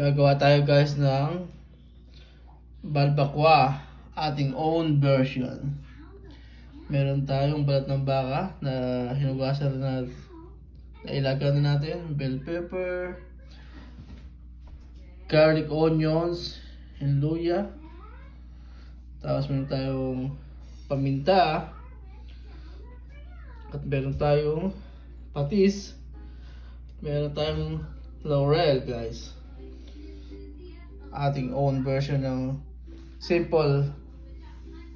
Gagawa tayo guys ng balbakwa, ating own version. Meron tayong balat ng baka na hinugasan na nailagan na natin, bell pepper, garlic onions, and luya. Tapos meron tayong paminta. At meron tayong patis. Meron tayong laurel guys. Ating own version ng simple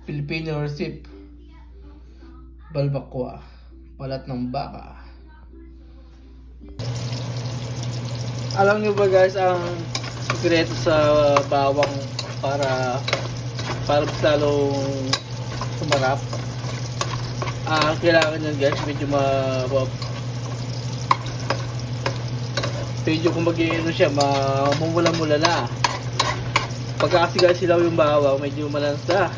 Filipino recipe. Balbakwa. Balat ng baka. Alam niyo ba guys ang sikreto sa bawang para para lalong sumarap? Ah, kailangan yan guys, medyo ma medyo mag ano siya, mamumula-mula na. Pagka kasi guys silaw yung bawang, medyo malansa.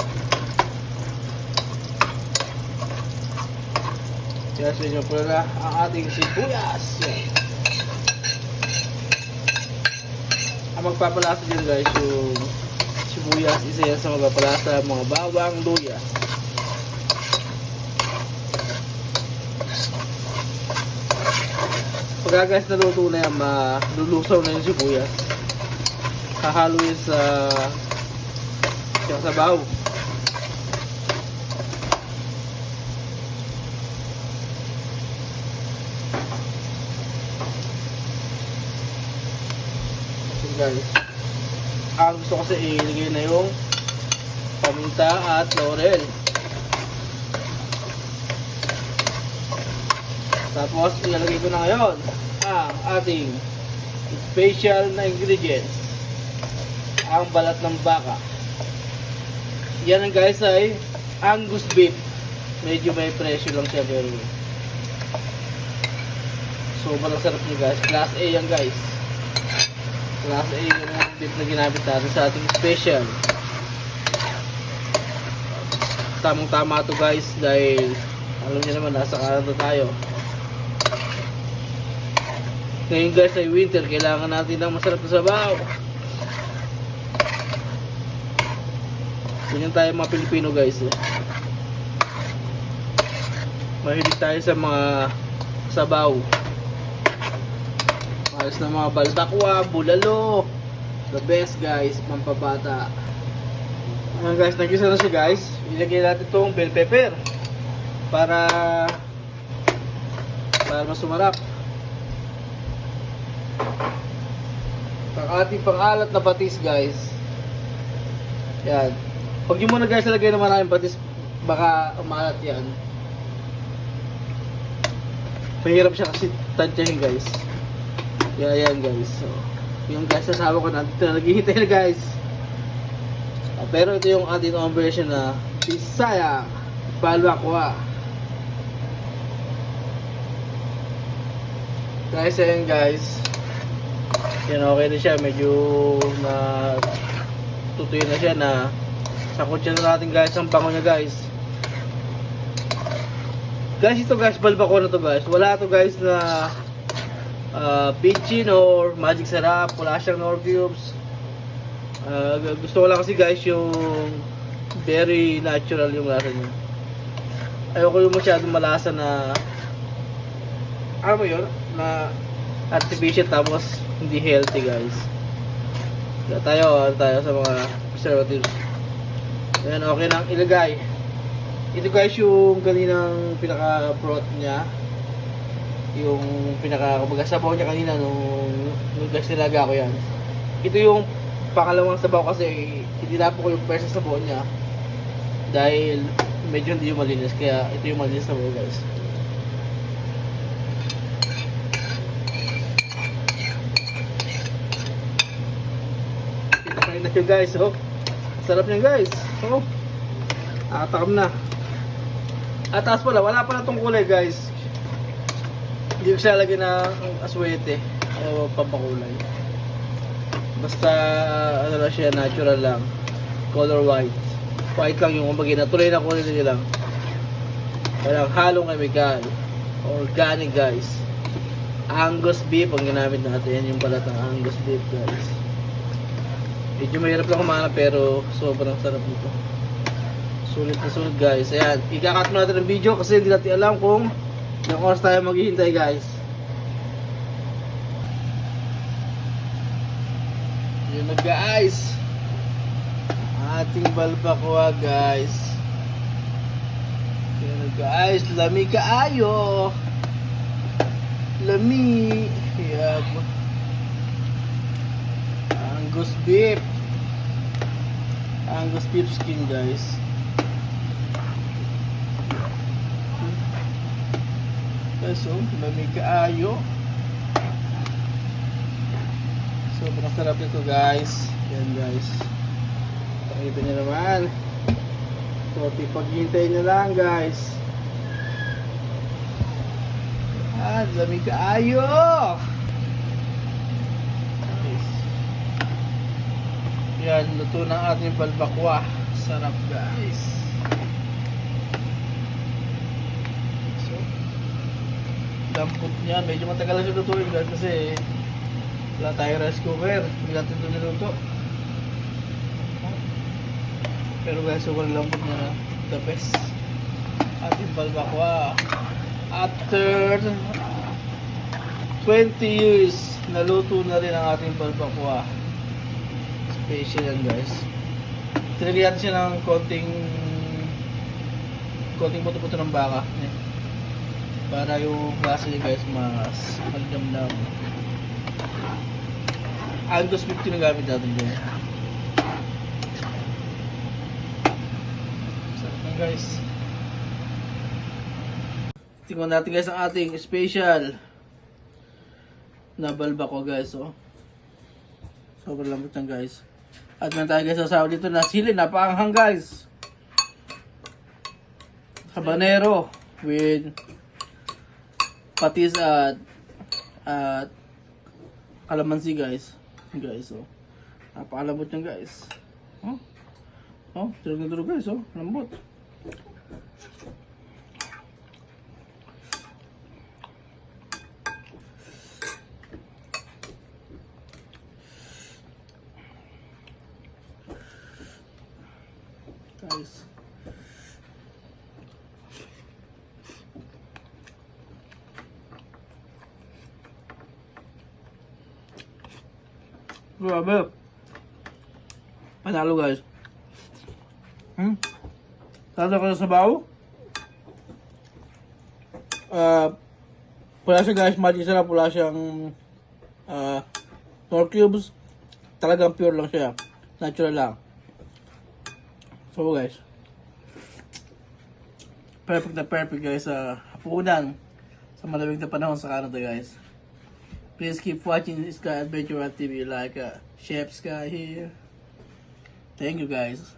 Yes, medyo pula na ang ating sibuyas. Yan. Ang magpapalasa dyan guys, yung sibuyas, isa yan sa magpapalasa, mga bawang, luya. Pagka guys naluto na yan, malulusaw na yung sibuyas. Hahalo yun sa yung sabaw. So guys, ang gusto ko kasi ilagay na yung paminta at laurel. Tapos, ilalagay ko na ngayon ang ating special na ingredients. Ang balat ng baka. Yan ang guys ay Angus beef. Medyo may presyo lang siya pero sobrang sarap niya guys. Class A yan guys. Class A yung beef na ginamit natin sa ating special. Tamang tama to guys dahil alam niyo naman nasa Canada tayo. Ngayon guys ay winter, kailangan natin ng masarap na sabaw. Ganyan tayo mga Pilipino guys eh. Mahilig tayo sa mga sabaw. Ayos na mga balbakwa, bulalo. The best guys, pampabata. Ayan guys, nagisa na siya guys. Ilagay natin itong bell pepper. Para para mas sumarap. Ang ating pangalat na patis guys. Yan. Huwag nyo muna guys lagay na maraming patis. Baka umalat yan. Mahirap siya kasi tansyahin guys. Yan yan guys. So, yung guys sasawa ko nandito na naghihintay na guys. Ah, pero ito yung ating own version na Bisaya Balwakwa. Guys, ayun guys. Yan okay na siya, medyo na tutuyo na siya na sakot siya na natin guys ang bango niya guys. Guys, ito guys, balbako na to guys. Wala to guys na uh, pinchin or magic sarap, wala siyang nor cubes. Uh, gusto ko lang kasi guys yung very natural yung lasa niya. Ayoko yung masyadong malasa na ano yun? Na artificial tapos hindi healthy guys. Kaya tayo, ano tayo sa mga preservatives. Ayan, okay nang ilagay. Ito guys yung kaninang pinaka-broth niya. Yung pinaka, kumbaga sabaw niya kanina nung, nung guys nilaga ko yan. Ito yung pangalawang sabaw kasi hindi na po ko yung first sabaw niya. Dahil medyo hindi yung malinis. Kaya ito yung malinis sabaw guys. Na yun guys, oh. Sarap niyan guys. Oh. Nakatakam na. At taas pala, wala pala tong kulay guys. Hindi ko siya lagyan ng aswete o pampakulay. Basta ano lang siya, natural lang. Color white. White lang yung kumbaga natuloy na kulay nila lang. Walang halong chemical. Organic guys. Angus beef ang ginamit natin. Yung balat ng Angus beef guys. Medyo mahirap lang kumahanap pero sobrang sarap nito. Sulit na sulit guys. Ayan, ikakat mo natin ang video kasi hindi natin alam kung ilang oras tayo maghihintay guys. Yun na guys. Ating balbakwa guys. Yun na guys, lami kaayo. Lami. Yab. Angus beef. Angus beef skin guys. Guys, oh, lami kaayo. Sobrang sarap nito guys. Yan guys. Pakita nyo naman. So, paghihintay nyo lang guys. Ah, lamig kaayo! Guys. Yan, luto ng ating balbakwa. Sarap guys. So, dampot niya. Medyo matagal na siya lutuin guys kasi wala tayong rice cooker. Hindi natin ito niluto. Pero guys, sobrang lambot na the best. Ating balbakwa. After 20 years, naluto na rin ang ating balbakwa. Special yan guys. Tinagyan siya ng konting konting buto-buto ng baka. Yan. Para yung lasa niya guys mas magdamdam. Angus beef ginagamit natin dyan. Sarap guys. Tingnan natin guys ang ating special na balbako guys. Oh. Sobrang lambot yan guys. At meron tayo guys sasawa dito na sili. Napakanghang guys. Habanero with patis at at kalamansi guys. Guys, oh. Napakalambot yan guys. Oh. Oh, tulog na tulog guys, oh. Lambot. Guys. Grabe. Panalo guys. Hmm? Tanda ko sa sabaw. Ah, wala siya guys, magic sarap. Wala siyang ah, nor cubes. Talagang pure lang siya. Natural lang. So guys. Perfect na perfect guys sa hapunan. Sa malamig na panahon sa Canada guys. Please keep watching Sky Adventure TV like uh, Chef Sky here. Thank you guys.